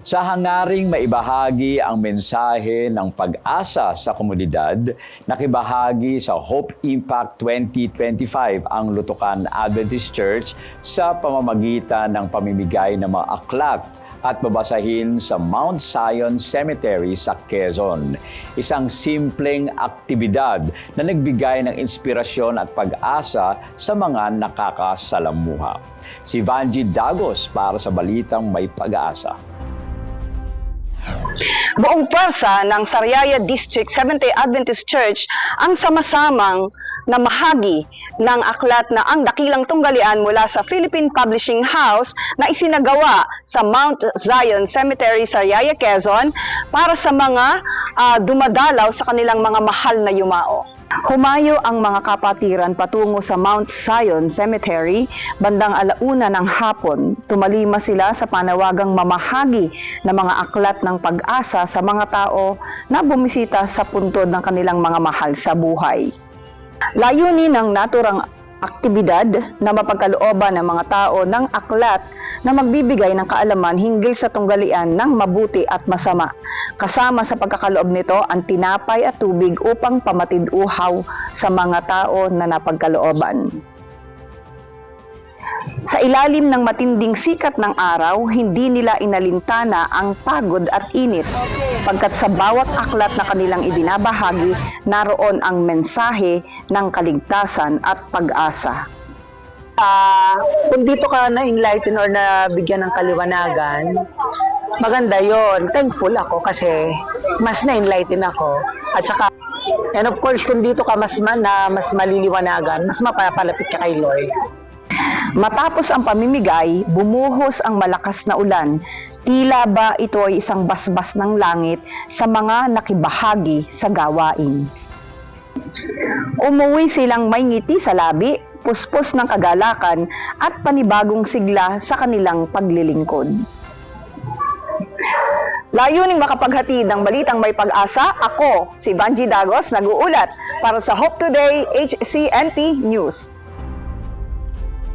Sa hangaring maibahagi ang mensahe ng pag-asa sa komunidad, nakibahagi sa Hope Impact 2025 ang Lutukan Adventist Church sa pamamagitan ng pamimigay ng mga aklat at babasahin sa Mount Zion Cemetery sa Quezon. Isang simpleng aktibidad na nagbigay ng inspirasyon at pag-asa sa mga nakakasalamuha. Si Vanji Dagos para sa Balitang May Pag-asa. Buong pwersa ng Sariaya District Seventh-day Adventist Church ang sama-samang namahagi ng aklat na ang dakilang tunggalian mula sa Philippine Publishing House na isinagawa sa Mount Zion Cemetery, Sariaya, Quezon para sa mga ah, dumadalaw sa kanilang mga mahal na yumao. Humayo ang mga kapatiran patungo sa Mount Zion Cemetery bandang alauna ng hapon. Tumalima sila sa panawagang mamahagi ng mga aklat ng pag-asa sa mga tao na bumisita sa puntod ng kanilang mga mahal sa buhay. Layunin ng naturang aktibidad na mapagkalooban ng mga tao ng aklat na magbibigay ng kaalaman hinggil sa tunggalian ng mabuti at masama. Kasama sa pagkakaloob nito ang tinapay at tubig upang pamatid-uhaw sa mga tao na napagkalooban. Sa ilalim ng matinding sikat ng araw, hindi nila inalintana ang pagod at init. Pagkat sa bawat aklat na kanilang ibinabahagi, naroon ang mensahe ng kaligtasan at pag-asa. Ah, kung dito ka na-enlighten or nabigyan ng kaliwanagan, maganda yon. Thankful ako kasi mas na-enlighten ako. At saka, and of course, kung dito ka mas, ma- na, mas maliliwanagan, mas mapapalapit ka kay Lord. Matapos ang pamimigay, bumuhos ang malakas na ulan. Tila ba ito ay isang basbas ng langit sa mga nakibahagi sa gawain. Umuwi silang may ngiti sa labi, puspos ng kagalakan at panibagong sigla sa kanilang paglilingkod. Layuning makapaghatid ng balitang may pag-asa, ako, si Banji Dagos, nag-uulat para sa Hope Today HCNT News.